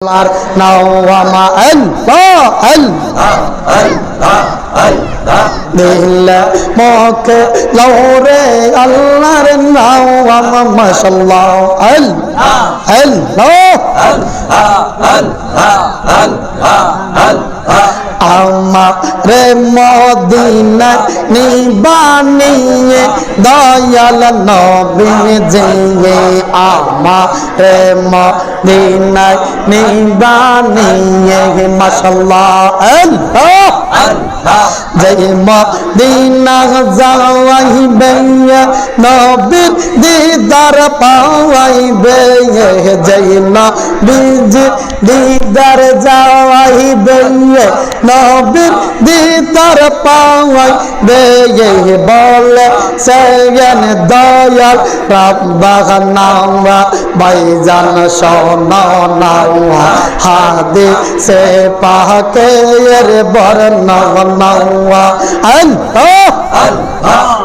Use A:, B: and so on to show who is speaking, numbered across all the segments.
A: আল্লাহর নাওয়ামা আল্লাহ আল্লাহ দিল্লা মকে লৌরে আল্লাহর নাওয়ামা মাশাআল্লাহ। আল্লাহ আমারে মদিনা নিবানিয়ে দয়াল নবীন জিয়ে আমারে মদিনা নিবানিয়ে, মাশাআল্লাহ, আল্লাহ। জয় মদিনা যাওয়াইবে, নবীর দিদার পাওয়াইবে জয় নবীজ দিদার যাওয়াইবে নবীর দিদার পাওয়াইবে বলে সেগেন দয়াল রব্বাহ নাওয়া বাইজান সোনা নাওয়া হাদি সে পাকে এর নাওয়া আল্লাহ! জন্ম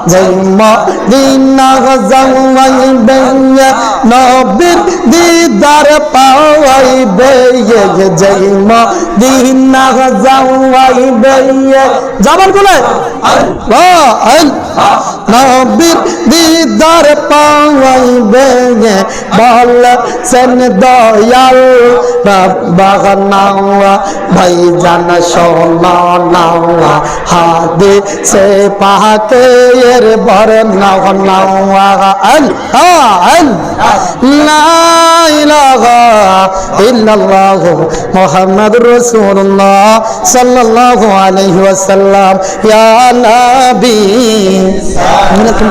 A: দিনা যাওয়াই বেয়ে নবীর দিদার পাওয়াই বেয়ে জন্ম দিনা যাওয়াই বেয়ে যাবার বলে নবীর দিদার পাওয়াই বেয়ে বল সেন দয়াল রব্বাহ নাওয়া, ভাইজান সোনা নাওয়া, হাদে সে পাকে এর বর নাও নাওয়া আল্লাহ আল্লাহ ইলাহা ইল্লাল্লাহ মুহাম্মাদুর রাসূলুল্লাহ সাল্লাল্লাহু আলাইহি ওয়াসাল্লাম, ইয়া নবী।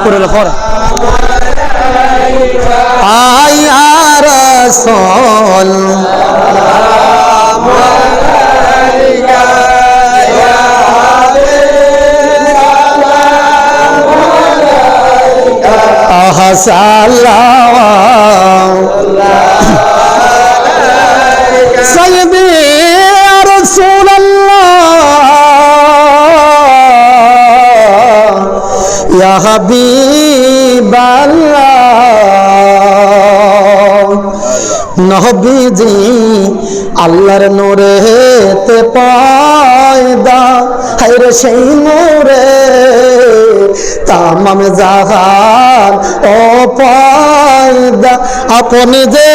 A: করে আর রাসূল সালাম। সৈয়দি রসুল ইয়া হাবিব নহবিজি আল্লাহর নূরে তে পয়দা। হায়রে সেই নূরে তামাম জাহান ও পয়দা। আপনি যে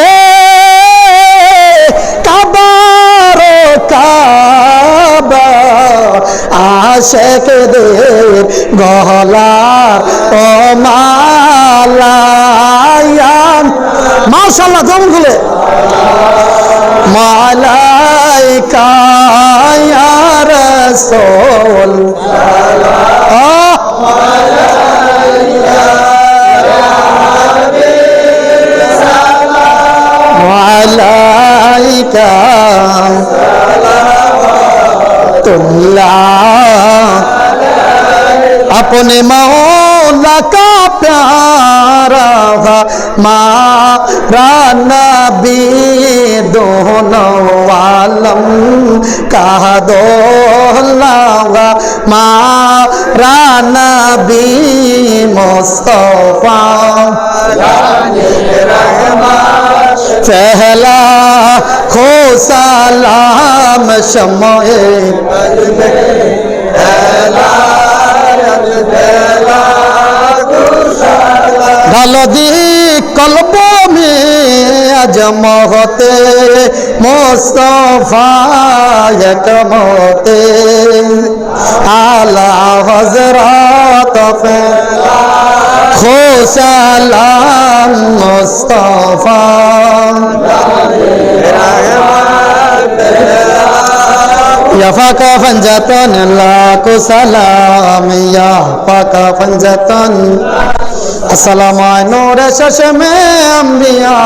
A: কাবার কাবা, আশেকদের গহলার ও মালায়ান মাশাল্লাহ জম খুলে মালাইকা ইয়া রাসূল আহ মালাইকা तुल्ला अपने मौला का प्यारा मारा नबी दोनों आलम का दोलावा मारा नबी मुस्तफा पहला खो सलाम शमए ঢালদি কলব মে আজ মহতে মোস্তফায়ক মতে আলা হজরত খোশালাম Mostafa. Ya faka fanjatan laku salam Ya faka fanjatan Assalamu nur shashme ambiya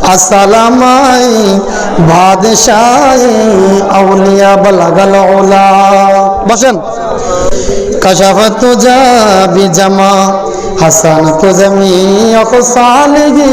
A: Assalamu বাদশাহ আউলিয়া বলাগাল ওলা বসেন কশাফত তুজা বিজামা হাসান তুজমি অখসালিহি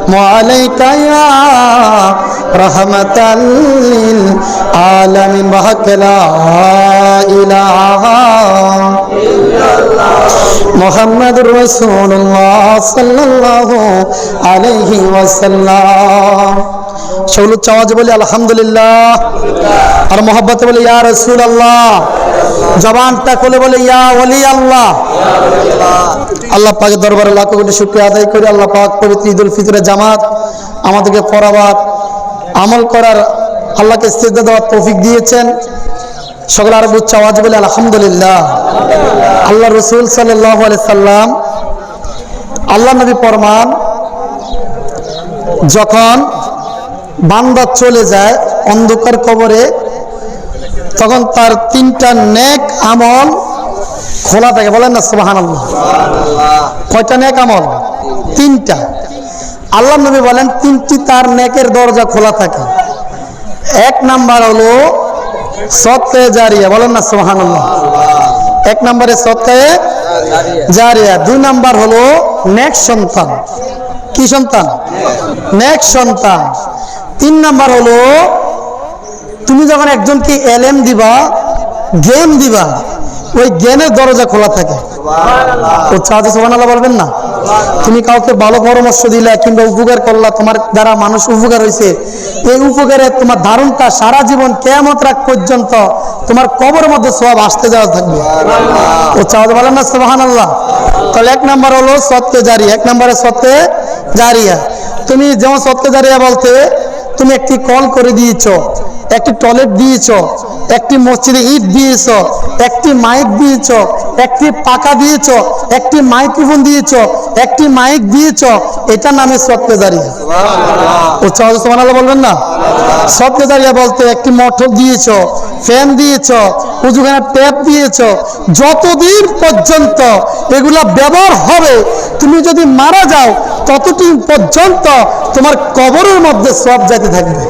A: وعليك يا رحمة العالمين بحق لا إله محمد رسول الله صلى الله عليه وسلم সেগুলো চাওয়াজ বলি, আলহামদুলিল্লাহ। আর মোহাম্মতে বলে, ইয়া রসুল আল্লাহ জবানটা খুলে বলে, ইয়া ওলি আল্লাহ আল্লাহ পাকের দরবারে লাখো কোটি শুক্রিয়া আদায় করি। আল্লাহ পাক পবিত্র ঈদুল ফিতরের জামাত আমাদেরকে পড়াবার আমল করার আল্লাহকে স্থিরতা দেওয়ার তৌফিক দিয়েছেন। সকল আরব উচ্চ আওয়াজ বলে, আলহামদুলিল্লাহ। আল্লাহ রসুল সাল্লাহ সাল্লাম, আল্লাহ নবী পরমান, যখন বান্দা চলে যায় অন্ধকার কবরে, তখন তার তিনটা নেক আমল খোলা থাকে। বলেন না সুবাহান আল্লাহ কয়টা নেক আমল? তিনটা। আল্লাহ নবী বলেন, তিনটি তার নেকের দরজা খোলা থাকে। এক নাম্বার হলো সত্ত্বে জারিয়া। বলেন না সুবাহান আল্লাহ এক নম্বরে সত্ত্বে জারিয়া। দুই নাম্বার হলো নেক সন্তান। কি সন্তান? নেক সন্তান। তিন নাম্বার হলো তুমি যখন একজনকে এলএম দিবা গেম দিবা ওই জ্ঞানের দরজা খোলা থাকে। ও চাহতে সোহান আল্লাহ বলবেন না? তুমি কাউকে ভালো পরামর্শ দিলে কিংবা উপকার করলা তোমার দ্বারা মানুষ উপকার হয়েছে এই উপকারে তোমার ধারণটা সারা জীবন কেমত রাখ পর্যন্ত তোমার কবর মধ্যে সব আসতে যাওয়া থাকবে। ও চাহতে বলেন না সোহান আল্লাহ তাহলে এক নাম্বার হলো সত্যে জারি এক নম্বরে সত্যে জারিয়া তুমি যেমন সত্যে জারিয়া বলতে তুমি একটি কল করে দিয়েছ একটি টয়লেট দিয়েছ একটি মসজিদে ইট দিয়েছ একটি মাইক দিয়েছ একটি পাকা দিয়েছ একটি মাইক্রোফোন দিয়েছ একটি মাইক দিয়েছ এটা নামে সত্যজারিয়া ও সোমানাল্লাহ বলবেন না? সত্যজারিয়া বলতে একটি মঠক দিয়েছ ফ্যান দিয়েছ, উজুখানে ট্যাপ দিয়েছ, যতদিন পর্যন্ত এগুলা ব্যবহার হবে, তুমি যদি মারা যাও, ততদিন পর্যন্ত তোমার কবরের মধ্যে সব যাইতে থাকবে।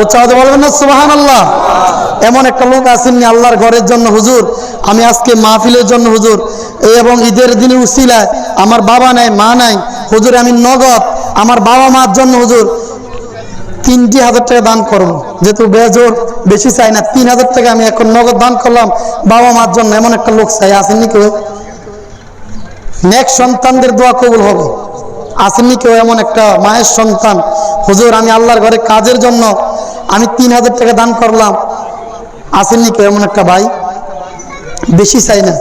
A: ও চাওয়াতে বলবেন না সুবাহান আল্লাহ এমন একটা লোক আসেননি আল্লাহর ঘরের জন্য, হুজুর। আমি আজকে মাহফিলের জন্য, হুজুর। এবং ঈদের দিনে উসিলায় আমার বাবা নাই, মা নাই, হুজুর, আমি নগদ। আমার বাবা মার জন্য, হুজুর। তিনটি হাজার টাকা দান করব যেহেতু বেজোর, বেশি চাই না। তিন হাজার টাকা আমি এখন নগদ দান করলাম। বাবা মার জন্য এমন একটা লোক চাই, আসেননি কেউ? নেক্সট সন্তানদের দোয়া কবুল হবে আসেননি কেউ এমন একটা মায়ের সন্তান? হুজুর, আমি আল্লাহর ঘরে কাজের জন্য আমি তিন হাজার টাকা দান করলাম। আসেননি কেউ এমন একটা ভাই? বেশি চাই না।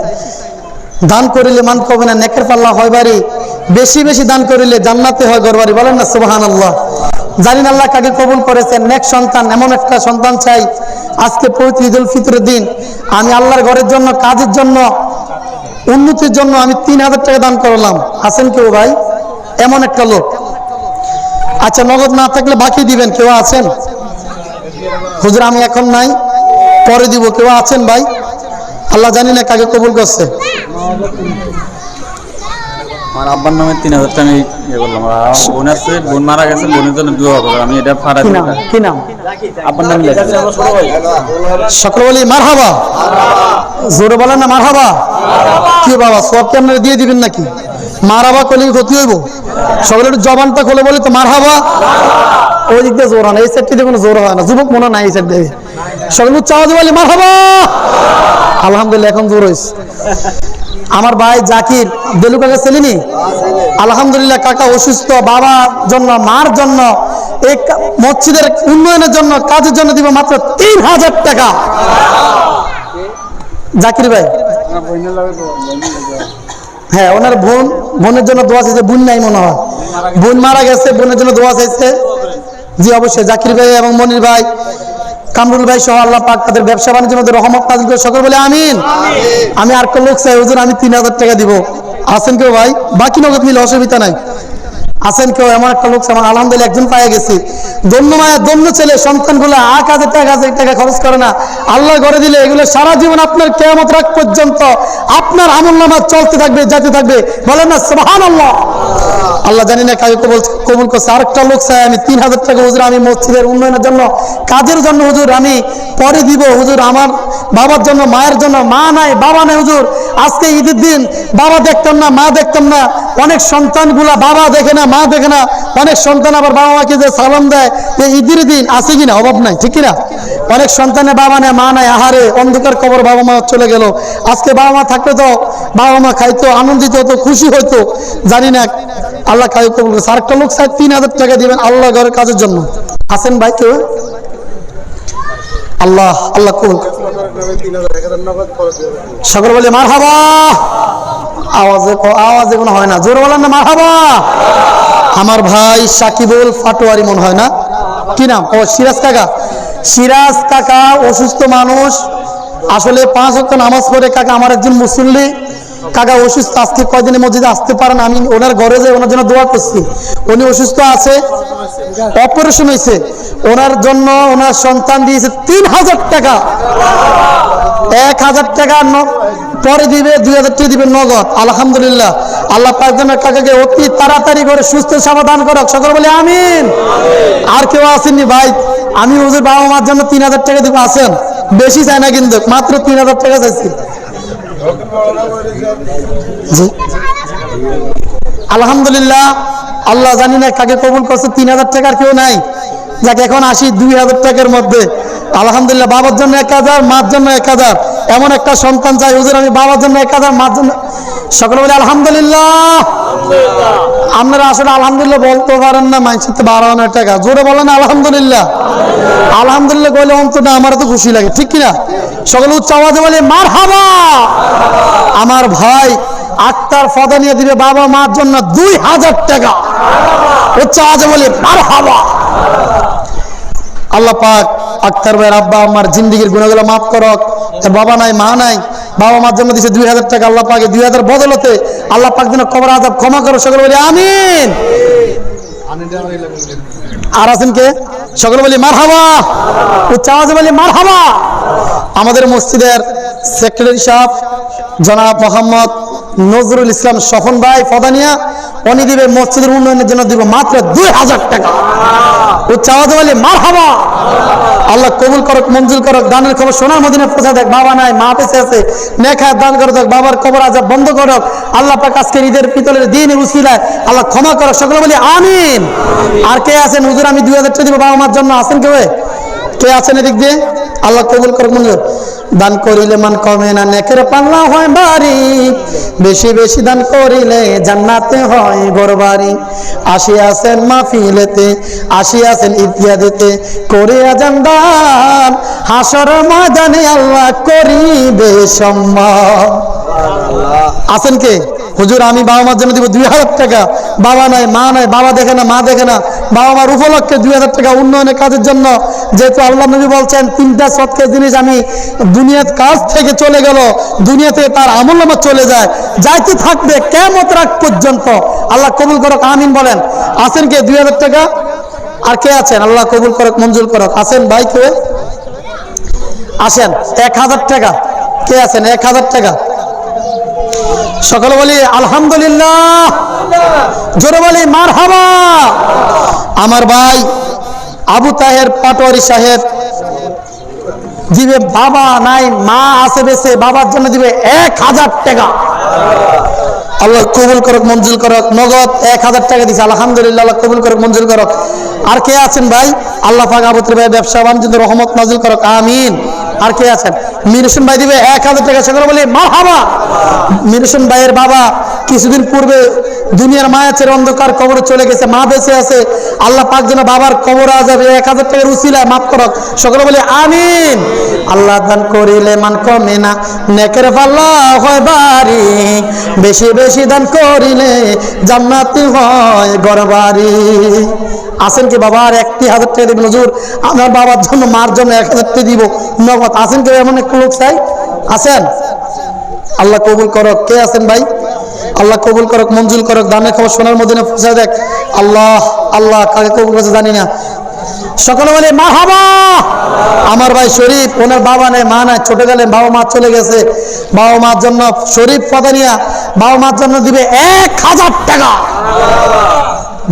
A: দান করিলে মান কবে না? নেকের পাল্লা হয় বাড়ি। বেশি বেশি দান করিলে জান্নাতে হয় গরবারি বলেন না সুবাহান আল্লাহ জানি না আল্লাহ কাকে কবুল করেছেন। নেক সন্তান, এমন একটা সন্তান চাই। আজকে পবিত্র ঈদুল ফিতরের দিন। আমি আল্লাহর ঘরের জন্য, কাজের জন্য, উন্নতির জন্য আমি তিন হাজার টাকা দান করলাম। আছেন কেউ ভাই? এমন একটা লোক। আচ্ছা নগদ না থাকলে বাকি দিবেন। কেউ আছেন? হুজুর, আমি এখন নাই। পরে দিব। কেউ আছেন ভাই? আল্লাহ জানি না কাকে কবুল করছে।
B: আমার আব্বার নামে তিন হাজার টাকা আমি ইয়ে করলাম। আর বোন আছে বোন মারা গেছে বোনের জন্য দোয়া করো আমি এটা ফাড়া
A: কি নাম? কি নাম?
B: আব্বার নাম লেখা।
A: সকল বলি মার হাবা জোরে বলেন না মার হাবা কি বাবা সব কি আপনারা দিয়ে দিবেন নাকি? মার হাবা করলে ক্ষতি হইব। সকলের একটু জবানটা খোলে বলি তো মার হাবা ওই দিক দিয়ে জোর হয় না এই সাইডটিতে কোনো জোর হয় না। যুবক মনে নাই এই সাইড দিয়ে। সকলে চাওয়া বলি মার হাবা আলহামদুলিল্লাহ এখন জোর হয়েছে। আমার ভাই জাকির দেলু কাকা ছেলেনি? আলহামদুলিল্লাহ, কাকা অসুস্থ, বাবার জন্য, মার জন্য, এই মসজিদের উন্নয়নের জন্য, কাজের জন্য দিব মাত্র তিন হাজার টাকা। জাকির ভাই। হ্যাঁ ওনার বোন, বোনের জন্য দোয়া চাইছে, বোন নাই মনে হয়। বোন মারা গেছে, বোনের জন্য দোয়া চাইছে। জি, অবশ্যই, জাকির ভাই এবং মনির ভাই। কামরুল ভাই সহ আল্লাহ পাক তাদের ব্যবসা বাণিজ্যের মধ্যে রহমত নাজিল করে সকল বলে আমিন। আমি আর কোন লোক চাই হুজুর আমি তিন হাজার টাকা দিব। আছেন কেউ ভাই? বাকি নগদ নিলে অসুবিধা নাই। আছেন কেউ এমন একটা লোক আমার আলহামদুলিল্লাহ একজন পায়ে গেছি। দন্য মায়া দন্য ছেলে, সন্তানগুলো এক হাজার টাকা হাজার টাকা খরচ করে না। আল্লাহ করে দিলে এগুলো সারা জীবন আপনার কেমত রাখ পর্যন্ত আপনার আমল নামা চলতে থাকবে, যেতে থাকবে। বলেন না সুবহান আল্লাহ আল্লাহ জানি না কাকে কবুল কবুল করছে। আরেকটা লোক চাই আমি তিন হাজার টাকা, হুজুর, আমি মসজিদের উন্নয়নের জন্য, কাজের জন্য, হুজুর, আমি পরে দিব। হুজুর, আমার বাবার জন্য, মায়ের জন্য, মা নাই, বাবা নাই, হুজুর। আজকে ঈদের দিন, বাবা দেখতাম না, মা দেখতাম না। অনেক সন্তানগুলা বাবা দেখে না মা দেখে না, অনেক সন্তান আবার বাবা মাকে যে সালাম দেয় এই ঈদের দিন আছে কিনা, অভাব নাই, ঠিক কিনা? অনেক সন্তানের বাবা নেই মা নাই আহারে অন্ধকার কবর বাবা মা চলে গেল। আজকে বাবা মা থাকলে তো বাবা মা খাইতো, আনন্দিত হতো, খুশি হতো জানি না, আল্লাহ কাজ কবুল করছে আরেকটা লোক চাই তিন হাজার টাকা দিবেন আল্লাহ ঘরের কাজের জন্য। আছেন ভাই কেউ আল্লাহ আল্লাহ কবুল। সকল বলে মার হাবা আওয়াজে আওয়াজে কোনো হয় না। জোর বলেন না মার হাবা আমার ভাই সাকিবুল ফাটোয়ারি মনে হয় না? কি নাম? ও, সিরাজ কাকা। সিরাজ কাকা অসুস্থ মানুষ। আসলে পাঁচ হক্ত নামাজ পড়ে কাকা আমার একজন মুসল্লি। কাকা অসুস্থ, আজকে কয়দিনের মসজিদে আসতে পারেন, আমি ওনার ঘরে যাই, ওনার জন্য দোয়া করছি। উনি অসুস্থ আছে, অপারেশন হয়েছে। ওনার জন্য ওনার সন্তান দিয়েছে তিন হাজার টাকা। এক হাজার টাকা পরে দিবে, দুই হাজার টাকা দিবে নগদ। আলহামদুলিল্লাহ। আল্লাহ পাঁচজনের কাকাকে অতি তাড়াতাড়ি করে সুস্থ সমাধান করক। সকল বলে আমিন। আর কেউ আসেননি, ভাই। আমি হুজুর বাবা মার জন্য তিন হাজার টাকা দিব। আসেন। বেশি চাই না কিন্তু, মাত্র তিন হাজার টাকা চাইছি। জি আলহামদুলিল্লাহ আল্লাহ জানি না কাকে কবুল করছে তিন হাজার টাকার কেউ নাই। যাকে এখন আসি দুই হাজার টাকার মধ্যে। আলহামদুলিল্লাহ বাবার জন্য এক হাজার মার জন্য এক হাজার। এমন একটা সন্তান চাই হুজুর আমি বাবার জন্য এক হাজার মার জন্য সকলে বলে আলহামদুলিল্লাহ। আপনারা আসলে আলহামদুলিল্লাহ বলতে পারেন না মাইন্সের তো বারো হাজার টাকা। জোরে বলেন আলহামদুলিল্লাহ। আলহামদুলিল্লাহ বলে অন্তত আমার তো খুশি লাগে ঠিক কিনা? সকলে উচ্চ আওয়াজে বলে মার হাবা আমার ভাই আক্তার ফদা নিয়ে দিবে, বাবা মার জন্য দুই হাজার টাকা। উচ্চ আওয়াজে বলে মার হাবা আল্লাহ পাক আক্তার ভাইয়ের আব্বা, আমার জিন্দিগির গুণাগুলো মাফ করক। বাবা নাই, মা নাই, বাবা মার জন্য দিছে দুই হাজার টাকা, আল্লাহ পাকে দুই হাজার বদলতে। আল্লাহ পাক যেন কবর আজাব ক্ষমা করো, সকলে বলি, আমিন। আর আছেন কে? সকলে বলি মার হাবা উচ্চ আওয়াজে বলি মার হাবা আমাদের মসজিদের সেক্রেটারি সাহেব, জনাব মোহাম্মদ নজরুল ইসলাম স্বপন ভাই ফদানিয়া উনি দিবে মসজিদের উন্নয়নের জন্য দিব মাত্র দুই হাজার টাকা। উচ্চ আওয়াজে বলি মার হাবা আল্লাহ কবুল করক, মঞ্জুর করক, দানের খবর সোনার মদিনে পৌঁছা দেখ, বাবা নাই, মা বেঁচে আছে। নেখায় দান করে দেখ, বাবার কবর আজাব বন্ধ করক। আল্লাহ আজকের ঈদের পিতলের দিন উসিলায়, আল্লাহ ক্ষমা করক, সকলে বলি, আমিন। আর কে আছেন? হুজুর, আমি দুই হাজার টাকা দিব, বাবা মার জন্য। আছেন কেউ? কে আছেন এদিক দিয়ে? আল্লাহ কবুল করক মঞ্জুর দান করিলে মান কমে না, নেকের পাল্লা হয় বাড়ি। বেশি বেশি দান করিলে জান্নাতে হয় গরবাড়ি আসি আছেন মাহফিলেতে আসি আছেন ইত্যাদিতে করে আজান দান। হাসর ময়দানে আল্লাহ করিবে সম্মান। আছেন কে? হুজুর, আমি বাবা মার জন্য দিব দুই হাজার টাকা। বাবা নাই, মা নাই, বাবা দেখে না, মা দেখে না। বাবা মার উপলক্ষে দুই হাজার টাকা উন্নয়নের কাজের জন্য যেহেতু আল্লাহ নবী বলছেন, তিনটা সৎকের জিনিস আমি দুনিয়ার কাজ থেকে চলে গেল দুনিয়া থেকে তার আমল নামা চলে যায়। যাইতে থাকবে কেমত রাখ পর্যন্ত। আল্লাহ কবুল করক, আমিন বলেন। আছেন কে দুই হাজার টাকা? আর কে আছেন? আল্লাহ কবুল করক, মঞ্জুর করক। আছেন ভাই কে আসেন, এক হাজার টাকা। কে আছেন? এক হাজার টাকা। সকলে বলি, আলহামদুলিল্লাহ। জোরে বলি মার আমার ভাই আবু তাহের পাটোয়ারি সাহেব দিবে, বাবা নাই, মা আছে বেছে বাবার জন্য দিবে এক হাজার টাকা। আল্লাহ কবুল করক, মঞ্জুর করক, নগদ এক হাজার টাকা দিছে, আলহামদুলিল্লাহ, আল্লাহ কবুল করক, মঞ্জুর করক। আর কে আছেন ভাই? আল্লাহ পাক আবুত্র ভাই ব্যবসা বাণিজ্য, রহমত নাজিল করক, আমিন। আর কে আছেন? মিনুসুন ভাই দিবে এক হাজার টাকা। সেখানে বলি, মা হাবা। মিনুসুন ভাইয়ের বাবা কিছুদিন পূর্বে দুনিয়ার মায়াচের অন্ধকার কবরে চলে গেছে, মা বেঁচে আছে। আল্লাহ পাক যেন বাবার কবর আজাবে এক হাজার টাকার উসিলায় মাফ করক। সকলে বলে, আমিন। আল্লাহ দান করিলে মান কমে না, নেকের পাল্লা হয় বাড়ি। বেশি বেশি দান করিলে জান্নাতি হয় গরবাড়ি আছেন কি বাবার একটি হাজার টাকা দিবেন? হুজুর, আমার বাবার জন্য, মার জন্য এক হাজার টাকা দিব। নগদ আছেন কি এমন একটু লোক চাই? আছেন আল্লাহ কবুল করো। কে আছেন ভাই? আল্লাহ কবুল করক, মঞ্জুর করক দানের খবর সোনার মদিনে পৌঁছায় দেখ। আল্লাহ আল্লাহ, কাকে কবুল করেছে জানি না। সকলে বলে মা হাবা আমার ভাই শরীফ, ওনার বাবা নেই, মা নাই ছোট গেলে বাবা মা চলে গেছে। বাবা মার জন্য শরীফ পদানিয়া বাবা মার জন্য দিবে এক হাজার টাকা।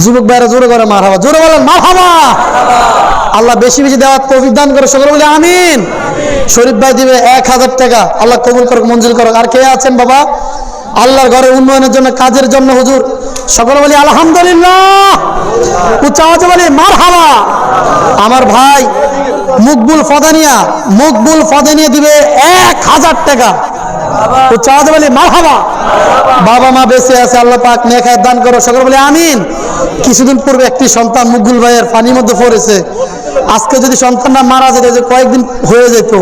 A: যুবক ভাইরা, জোরে করে মার হাবা জোরে বলেন মার হাবা আল্লাহ বেশি বেশি দেওয়ার তৌফিক দান করে সকলে বলে, আমিন। শরীফ ভাই দিবে এক হাজার টাকা। আল্লাহ কবুল করুক, মঞ্জুর করুক। আর কে আছেন বাবা? আল্লাহর ঘরে উন্নয়নের জন্য, কাজের জন্য, হুজুর। সকলে বলি, আলহামদুলিল্লাহ। উচ্চ আওয়াজে বলি মার হাবা আমার ভাই মুকবুল ফদানিয়া মুকবুল ফদানিয়া দিবে এক হাজার টাকা। উচ্চ আওয়াজে বলি মার হাবা বাবা মা বেঁচে আছে, আল্লাহ পাক নেখায় দান করো। সকলে বলে, আমিন। কিছুদিন পূর্বে একটি সন্তান মুকুল ভাইয়ের পানির মধ্যে পড়েছে। আজকে যদি সন্তানটা মারা যেত যে কয়েকদিন হয়ে যেত।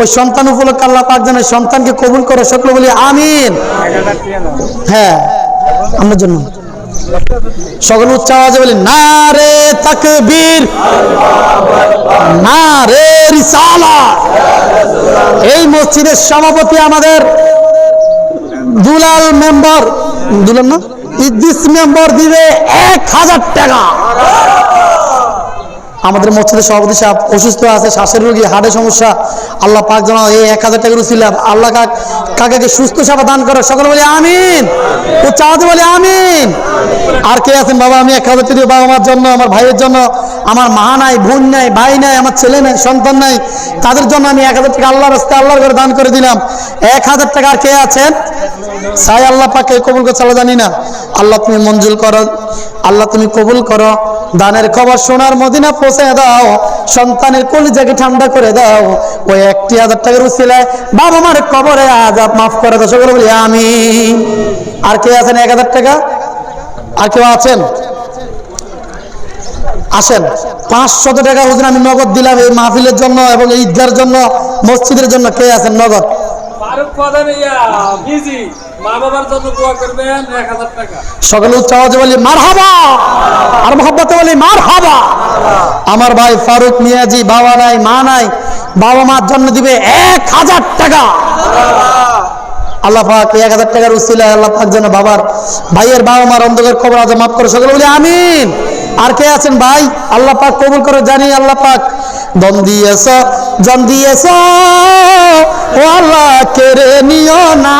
A: ওই সন্তান উপলক্ষে আল্লাহ পাক যেন সন্তানকে কবুল করো সকলে বলি, আমিন। হ্যাঁ আমার জন্য। সকল উচ্চ আওয়াজে বলি না রে তাকবীর না রে রিসালা এই মসজিদের সভাপতি আমাদের দুলাল মেম্বার, দুলাল না? ইদ্দিস মেম্বার দিবে এক হাজার টাকা। আমাদের মসজিদের সভাপতি সাহেব অসুস্থ আছে, শ্বাসের রোগী, হার্টের সমস্যা। আল্লাহ পাক যেন এই এক হাজার টাকার উচিলাম আল্লাহ কাক কাকে সুস্থ সেবা দান করে। সকলে বলি আমিন। ও চাওয়াতে বলি আমিন। আর কে আছেন? বাবা, আমি এক হাজার টাকা বাবা মার জন্য, আমার ভাইয়ের জন্য। আমার মা নাই, বোন নাই, ভাই নাই, আমার ছেলে নাই, সন্তান নাই। তাদের জন্য আমি এক হাজার টাকা আল্লাহর রাস্তায় আল্লাহর ঘরে দান করে দিলাম। এক হাজার টাকা আর কে আছেন? সাই আল্লাহ পাকে কবুল করে চালা জানি না। আল্লাহ তুমি মঞ্জুর করো। আল্লাহ তুমি কবুল করো, দানের খবর সোনার মদিনা পৌঁছে দাও, সন্তানের কলিজাকে ঠান্ডা করে দাও। ওই একটি হাজার টাকার উচিলায় বাবা মার কবরে আজাব মাফ করে দাও, সকলে বলি আমি আর কে আছেন এক হাজার টাকা? আর কেউ আছেন? আসেন। পাঁচশত টাকা হুজুর আমি নগদ দিলাম এই মাহফিলের জন্য এবং ঈদগার জন্য, মসজিদের জন্য। কে আছেন নগদ?
C: ফারুক মা বাবার জন্য
A: আর হাবা আমার ভাই ফারুক মিয়াজি, বাবা নাই, মা নাই, বাবা মার জন্য দিবে এক হাজার টাকা। আল্লাহ পাক এক হাজার টাকার উচিলায় আল্লাহ পাক যেন বাবার, ভাইয়ের বাবা মার অন্ধকার খবর আজ মাফ করে, সকলে বলি, আমিন। আর কে আছেন ভাই? আল্লাহ পাক কবুল করে জানি আল্লাহ পাক দম দিয়েছ, জন দিয়েছ। ও আল্লাহ, কেড়ে নিও না।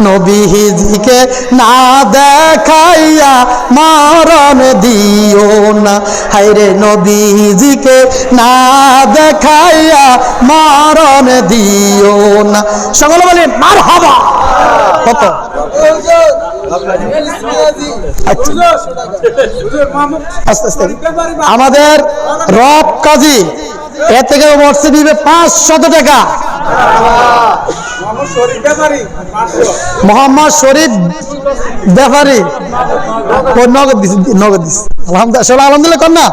A: নবীজিকে না দেখাইয়া, মরণ দিও না। হাইরে নবীজিকে না দেখাইয়া, মরণ দিও না। সকলে বলে মার হবা কত? আমাদের রব কাজী, এ থেকে বর্ষে দিবে পাঁচশত টাকা। মোহাম্মদ শরীফ ব্যাপারী। নগদ দিস নগদ দিস আলহামদুলিল্লাহ আলহামদুলিল্লাহ না?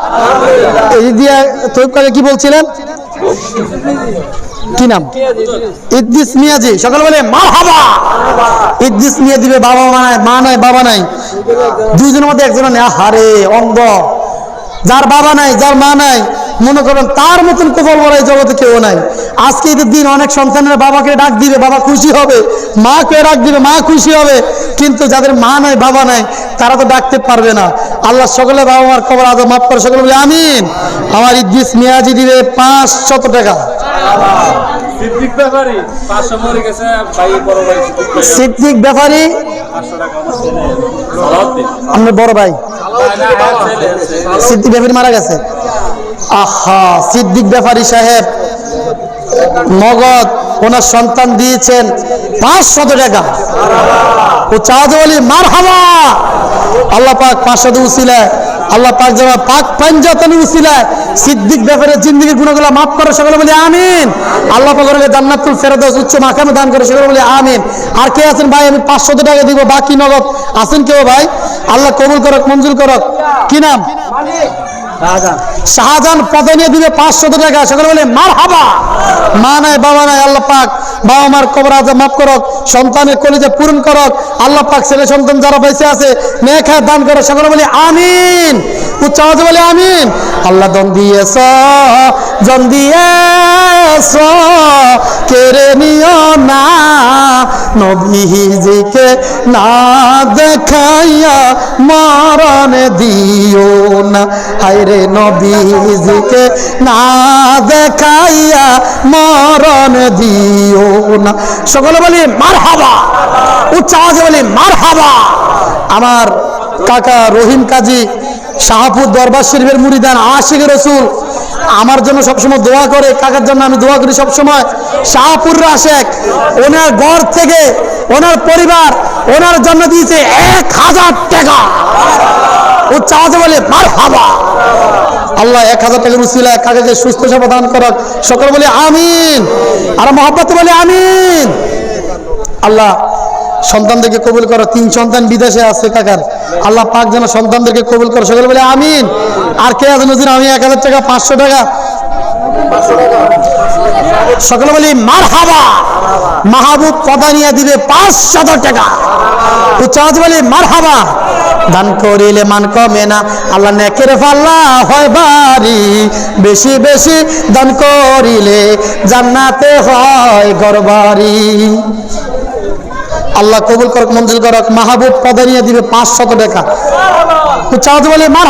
A: এই দিয়ে কাকে কি বলছিলেন? কি নাম? ইদ্দিস মিয়াজি। সকাল বলে মা হাবা ইদ্দিস মিয়া দিবে বাবা মা নাই মা নাই, বাবা নাই। দুইজনের মধ্যে একজন হারে, অন্ধ। যার বাবা নাই, যার মা নাই, মনে করেন তার মতন বলা এই জগতে কেউ নাই। আজকে ঈদের দিন অনেক সন্তানের বাবাকে ডাক দিবে, বাবা খুশি হবে। মাকে ডাক দিবে, মা খুশি হবে। কিন্তু যাদের মা নাই, বাবা নাই, তারা তো ডাকতে পারবে না। আল্লাহ সকলে বাবা মার খবর আজ মাফ করে, সকলে বলে, আমিন। আমার ইদ্দিস মিয়াজি দিবে পাঁচশত টাকা।
C: সিদ্দিক ব্যাপারী পাঁচশো মরে গেছে ভাই বড় ভাই সিদ্দিক
A: ব্যাপারী?
C: টাকা আমার
A: বড় ভাই। সিদ্দিক মারা গেছে। আহা সিদ্দিক ব্যাপারী সাহেব নগদ ওনার সন্তান দিয়েছেন পাঁচশত টাকা। ও চাঁদ মার হাবা আল্লাহ পাক পাঁচশত উসিলায় আল্লাহ পাক যারা পাক পাঞ্জাতন উসিলায় সিদ্দিক ব্যাপারে জিন্দিগির গুণগুলো মাফ করে, সকলে বলি আমিন। আল্লাহ পাক বলে জান্নাতুল ফেরদৌস উচ্চ মাকামে দান করে, সকলে বলি আমিন। আর কে আছেন ভাই? আমি পাঁচশত টাকা দিব, বাকি নগদ। আছেন কেউ ভাই? আল্লাহ কবুল করক, মঞ্জুর করক। কি নাম? শাহজাহান। পদে নিয়ে দিবে পাঁচশত টাকা। সেখানে বলে মার হাবা মা নাই, বাবা নাই, আল্লাহ পাক বাবা মার কবর আজ মাফ করক, সন্তানের কলিজে পূরণ করক, আল্লাহ পাক ছেলে সন্তান যারা বেঁচে আছে, মেয়ে খায় দান করো সেখানে বলি, আমিন! উচ্চ আওয়াজে বলে, আমিন! আল্লাহ দন দিয়েছ জন দিয়েছ কেড়ে না নবীজিকে না দেখাইয়া মরণ দিও না। হায়রে নবীজিকে না দেখাইয়া মরণ দিও না। সকলে বলি মার হাবা উচ্চ আওয়াজে বলি মার হাবা আমার কাকা রহিম কাজী শাহপুর দরবার শরীফের মুড়িদান আশিক রসুল আমার জন্য সবসময় দোয়া করে, কাকার জন্য আমি দোয়া করি সবসময়। শাহপুর রাশেক ওনার ঘর থেকে ওনার পরিবার ওনার জন্য দিয়েছে এক হাজার টাকা। উচ্চ আওয়াজে বলে মার হাবা আল্লাহ এক হাজার টাকার উসিলায় কাকাকে সুস্থ সেবা দান করক। সকল বলে, আমিন। আর মহাব্বত বলে, আমিন। আল্লাহ সন্তানদেরকে কবুল করো। তিন সন্তান বিদেশে আছে কাকার। আল্লাহ পাক যেন সন্তানদেরকে কবুল করো। সকলে বলে আমিন। আর কে আছে নজির? আমি এক হাজার টাকা, পাঁচশো টাকা। সকলে বলি মার হাবা মাহবুব কথা নিয়ে দিবে পাঁচশত টাকা। উচ্চাজ বলি মার হাবা দান করিলে মান কমে না। আল্লাহ নেকের ফাল্লা হয় বাড়ি। বেশি বেশি দান করিলে জান্নাতে হয় গরবারি আল্লাহ কবুল করক মঞ্জুর করক মাহবুব পদে নিয়ে দিবে পাঁচশত টাকা উচ্চাজ বলি মার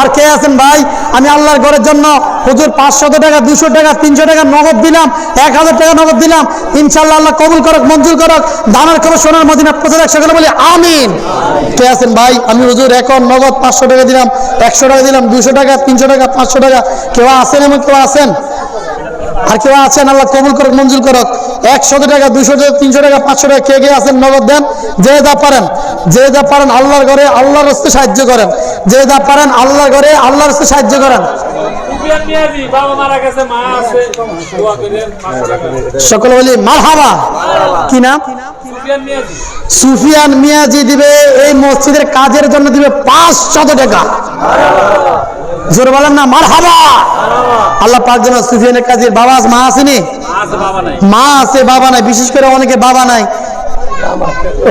A: আর কে আছেন ভাই? আমি আল্লাহর ঘরের জন্য হুজুর পাঁচশত টাকা দুশো টাকা তিনশো টাকা নগদ দিলাম এক হাজার টাকা নগদ দিলাম। ইনশাল্লাহ আল্লাহ কবুল করক মঞ্জুর করক দানের খবর সোনার মদিনা প্রচার একশো করে বলি আমিন। কে আছেন ভাই? আমি হুজুর এখন নগদ পাঁচশো টাকা দিলাম একশো টাকা দিলাম দুশো টাকা তিনশো টাকা পাঁচশো টাকা। কেউ আছেন এমন কেউ আছেন? আর কেউ আছেন? আল্লাহ কবুল করক মঞ্জুর করক। একশো টাকা দুশো টাকা তিনশো টাকা পাঁচশো টাকা কে কে আছেন নগদ দেন? যে যা পারেন যে যা পারেন আল্লাহর ঘরে আল্লাহর রাস্তে সাহায্য করেন। যে যা পারেন আল্লাহর ঘরে আল্লাহর রাস্তে সাহায্য করেন। সকলে বলি মারহাবা। কি নাম?
C: সুফিয়ান মিয়াজি।
A: দিবে এই মসজিদের কাজের জন্য দিবে পাঁচশত টাকা। জোরে বলেন না, মারহাবা। আল্লাহ পাক যেন সুফিয়ানের কাজের বাবা মা আসেনি মা আছে, বাবা নাই। বিশেষ করে অনেকে বাবা নাই।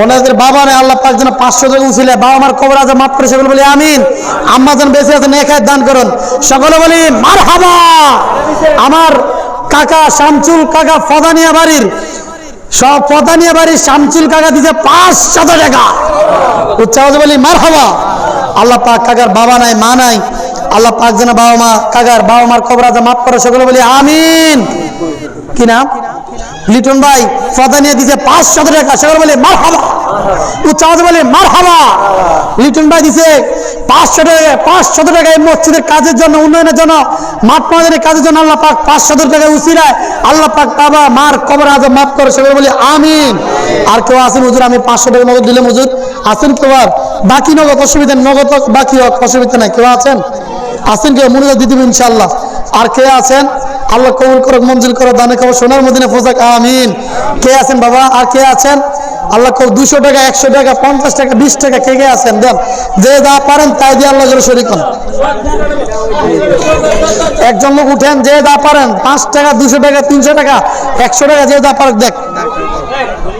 A: ওনাদের বাবা নাই, আল্লাহ পাক যেন পাঁচশো টাকা উছিলে বাবা মার কবর আছে, মাফ করে সকলে বলি, আমিন। আম্মা যেন বেঁচে আছে নেখায় দান করুন। সকলে বলি মার হাবা আমার কাকা শামচুল কাকা ফদানিয়া বাড়ির, সব ফদানিয়া বাড়ির শামচুল কাকা দিছে পাঁচশত টাকা। উচ্চাওয়াজ বলি মার হাবা আল্লাহ পাক কাকার বাবা নাই, মা নাই। আল্লাহ পাক যেন বাবা মা কাকার বাবা মার কবর আছে মাফ করে সকলে বলি আমিন। কি নাম? লিটন ভাই ফদা নিয়ে দিছে পাঁচশত টাকা, সেগুলো বলে মার হাবা উচ্চ আওয়াজে বলে মার হাবা লিটন ভাই দিছে পাঁচশো টাকা পাঁচশত টাকা এই মসজিদের কাজের জন্য, উন্নয়নের জন্য, মাঠ মাদের কাজের জন্য আল্লাহ পাক পাঁচশত টাকা উচিরায় আল্লাহ পাক বাবা মার কবর আজ মাফ করে, সেগুলো বলে আমিন। আর কেউ আছেন? হুজুর, আমি পাঁচশো টাকা নগদ দিলাম, হুজুর। আছেন কেউ আর? বাকি নগদ, অসুবিধা নগদ বাকি হোক, অসুবিধা নাই। কেউ আছেন? আছেন কেউ মনে দিদি ইনশাল্লাহ আর কে আছেন? আল্লাহ কবুল করো মঞ্জুর করো দানে খাব সোনার মদিনে ফোজাক, আমিন। কে আছেন বাবা? আর কে আছেন? আল্লাহ কব দুশো টাকা, একশো টাকা, পঞ্চাশ টাকা, বিশ টাকা, কে কে আছেন? দেন, যে যা পারেন তাই দিয়ে আল্লাহ করে শরিক হন। একজন লোক উঠেন, যে যা পারেন, পাঁচ টাকা, দুশো টাকা, তিনশো টাকা, একশো টাকা, যে যা পারেন, দেখ।